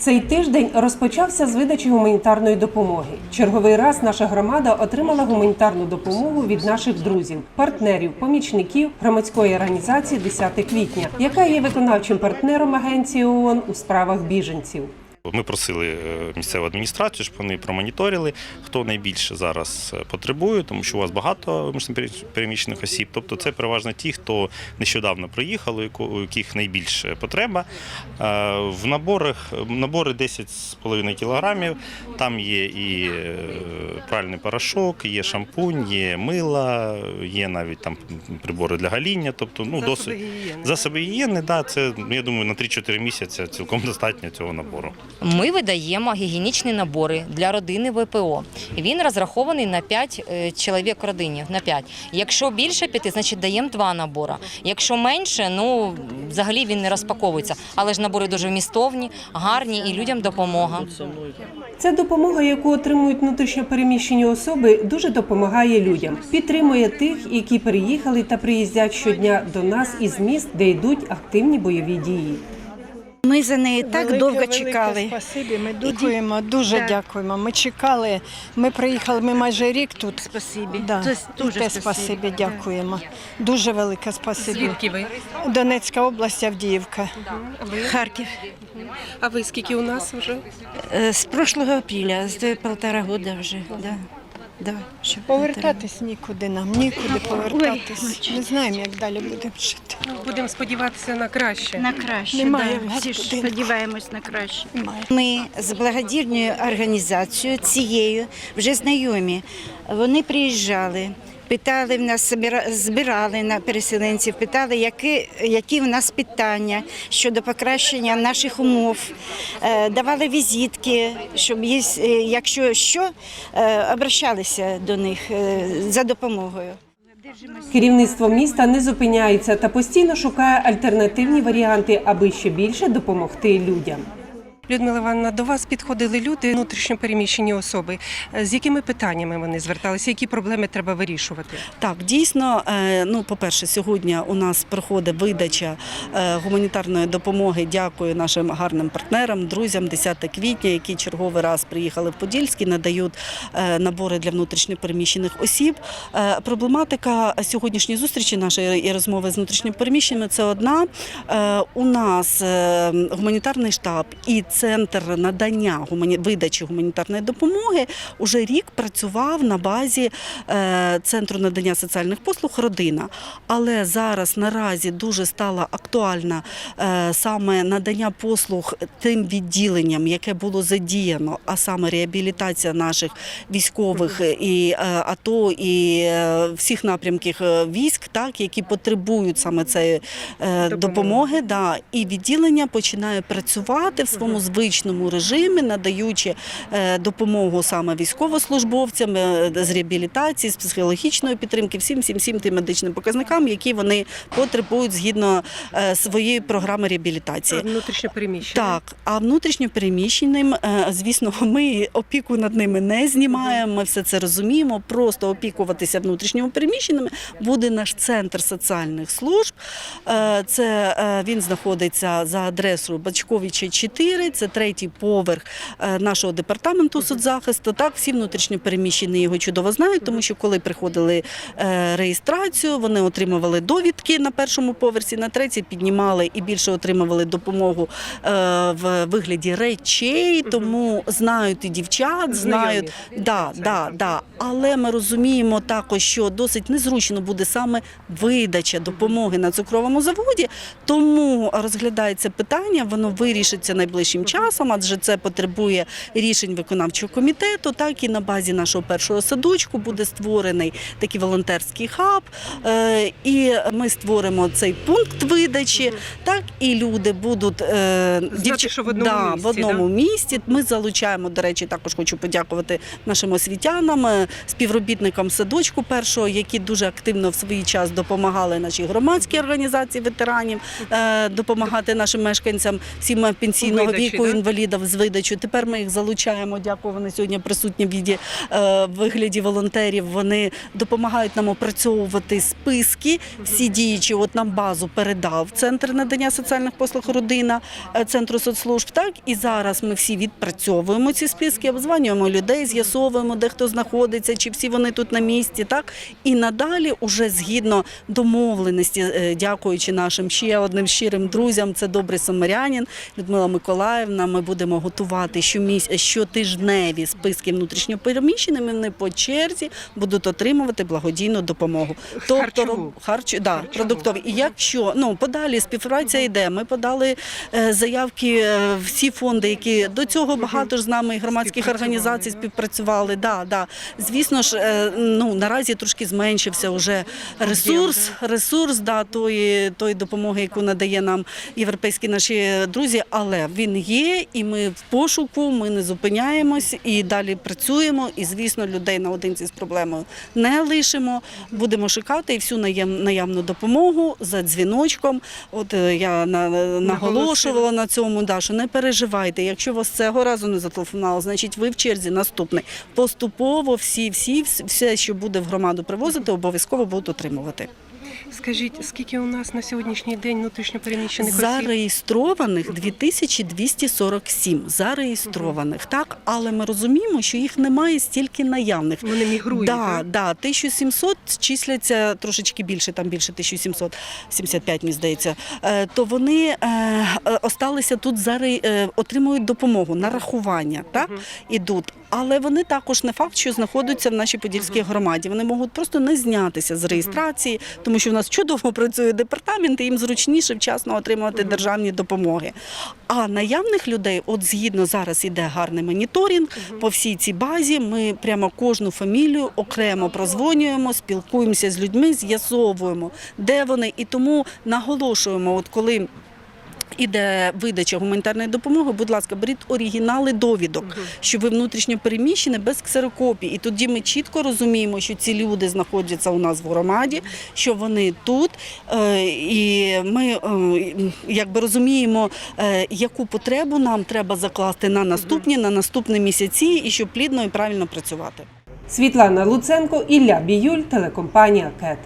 Цей тиждень розпочався з видачі гуманітарної допомоги. Черговий раз наша громада отримала гуманітарну допомогу від наших друзів, партнерів, помічників громадської організації 10 квітня, яка є виконавчим партнером агенції ООН у справах біженців. Ми просили е, місцеву адміністрацію, щоб вони промоніторили, хто найбільше зараз е, потребує, тому що у вас багато внутрішньопереміщених осіб. Тобто це переважно ті, хто нещодавно приїхали, у яких найбільше потреба. Е, В наборах набори 10,5 кілограмів. Там є і пральний порошок, є шампунь, є мила, є навіть там прибори для гаління. Тобто, ну досить засоби гігієни, да, це ну, я думаю, на 3-4 місяці цілком достатньо цього набору. Ми видаємо гігієнічні набори для родини ВПО. Він розрахований на 5 е, чоловік родині. На 5. Якщо більше 5, значить даємо 2 набори. Якщо менше, ну взагалі він не розпаковується. Але ж набори дуже вмістовні, гарні і людям допомога. Ця допомога, яку отримують внутрішньопереміщені особи, дуже допомагає людям, підтримує тих, які переїхали та приїздять щодня до нас із міст, де йдуть активні бойові дії. Ми за неї так Велике, довго велике чекали. Спасибі, ми дякуємо, дуже Так. дякуємо. Ми чекали, ми приїхали, ми майже рік тут. Спасибі. Да. Це дуже те спасибі. спасибі, дякуємо. Дуже велике спасибі. ви? Донецька область, Авдіївка. Харків. А ви скільки у нас вже? Е, З прошлого апреля, з півтора года вже. Да. Да, що Повертатись нікуди нам, нікуди повертатись. ми Не знаємо, як далі будемо жити. Будемо сподіватися на краще. На краще. Немає да. Всі ж сподіваємось на краще. Немає. Ми з благодірною організацією цією вже знайомі. Вони приїжджали. Питали в нас, збирали на переселенців, питали, які, які в нас питання щодо покращення наших умов, Е, давали візитки, щоб е, якщо що, е, обращалися до них за допомогою. Керівництво міста не зупиняється та постійно шукає альтернативні варіанти, аби ще більше допомогти людям. Людмила Івановна, до вас підходили люди, внутрішньопереміщені особи. З якими питаннями вони зверталися? Які проблеми треба вирішувати? Так, дійсно, е, ну, по-перше, сьогодні у нас проходить видача е, гуманітарної допомоги. Дякую нашим гарним партнерам, друзям 10 квітня, які черговий раз приїхали в Подільський, надають е, набори для внутрішньопереміщених осіб. Е, Проблематика сьогоднішньої зустрічі нашої і розмови з внутрішньопереміщеними це одна. Е, У нас е, гуманітарний штаб і центр надання гумані- видачі гуманітарної допомоги уже рік працював на базі е, центру надання соціальних послуг Родина. Але зараз наразі дуже стала актуальна е, саме надання послуг тим відділенням, яке було задіяно, а саме реабілітація наших військових і е, АТО, і е, всіх напрямків військ, так які потребують саме цієї е, допомоги. Да, і відділення починає працювати в своєму звичному режимі, надаючи е, допомогу саме військовослужбовцям е, з реабілітації, з психологічної підтримки, всім всім всім тим медичним показникам, які вони потребують згідно е, своєї програми реабілітації. Внутрішньопереміщені. Так, а внутрішньо переміщеним, звісно, ми опіку над ними не знімаємо. Ми все це розуміємо. Просто опікуватися внутрішніми переміщеними буде наш центр соціальних служб. Це він знаходиться за адресою Бачковича 4, це третій поверх е, нашого департаменту соцзахисту. Так, всі внутрішньо переміщені його чудово знають, тому що коли приходили е, реєстрацію, вони отримували довідки на першому поверсі, на третій піднімали і більше отримували допомогу е, в вигляді речей, тому знають і дівчат, знають. Да, да, да. Але ми розуміємо також, що досить незручно буде саме видача допомоги на цукровому заводі, тому розглядається питання, воно вирішиться найближчим часом, адже це потребує рішень виконавчого комітету. Так і на базі нашого першого садочку буде створений такий волонтерський хаб, е, і ми створимо цей пункт видачі. Так і люди будуть е, що в одному да, місці, в одному місті. Ми залучаємо. До речі, також хочу подякувати нашим освітянам, е, співробітникам садочку першого, які дуже активно в свій час допомагали нашій громадській організації ветеранів, допомагати нашим мешканцям всім пенсійного видачі віку да? інвалідів з видачу. Тепер ми їх залучаємо. Дякую, вони сьогодні присутні в віді е, вигляді волонтерів. Вони допомагають нам опрацьовувати списки. Всі діючі, от нам базу передав центр надання соціальних послуг родина е, центру соцслужб. Так і зараз ми всі відпрацьовуємо ці списки, обзванюємо людей, з'ясовуємо, де хто знаходиться, чи всі вони тут на місці. Так і надалі, уже згідно домовленості, е, дякуючи нашим ще одним щирим друзям, це добрий самарянин Людмила Миколаївна. Ми будемо готувати щоміс... щотижневі списки внутрішньопереміщеним. і Вони по черзі будуть отримувати благодійну допомогу. Роб- харч... да, продуктові. І якщо ну подалі співпраця йде, ми подали е, заявки е, всі фонди, які до цього багато ж з нами громадських організацій співпрацювали. Да, да. Звісно ж, е, ну наразі трошки зменшився вже ресурс, ресурс да, тої, тої допомоги, яку надає нам європейські наші друзі, але він є, і ми в пошуку, ми не зупиняємось і далі працюємо. І звісно, людей наодинці з проблемою не лишимо. Будемо шукати і всю наявну допомогу за дзвіночком. От е, я наголошувала на цьому, да, що не переживайте. Якщо вас цього разу не зателефонували, значить ви в черзі наступний. Поступово всі, всі, все, що буде в громаду привозити, обов'язково будуть отримувати. Скажіть, скільки у нас на сьогоднішній день внутрішньопереміщених осіб? Зареєстрованих 2247 зареєстрованих, так, але ми розуміємо, що їх немає стільки наявних. Вони мігрують, Да, так? да, 1700 числяться трошечки більше, там більше 1775, мені здається. Е, То вони е, е, осталися тут заре, е, отримують допомогу, нарахування, так, ідуть. Але вони також не факт, що знаходяться в нашій подільській громаді. Вони можуть просто не знятися з реєстрації, тому що в нас чудово працює департамент, і їм зручніше вчасно отримувати державні допомоги. А наявних людей, от згідно зараз іде гарний моніторинг по всій цій базі. Ми прямо кожну фамілію окремо прозвонюємо, спілкуємося з людьми, з'ясовуємо, де вони. І тому наголошуємо, от коли. Іде видача гуманітарної допомоги, будь ласка, беріть оригінали довідок, що ви внутрішньо переміщені без ксерокопій. І тоді ми чітко розуміємо, що ці люди знаходяться у нас в громаді, що вони тут. Е, І ми е, якби розуміємо, е, яку потребу нам треба закласти на наступні, на наступні місяці, і щоб плідно і правильно працювати. Світлана Луценко, Ілля Біюль, телекомпанія КЕТ.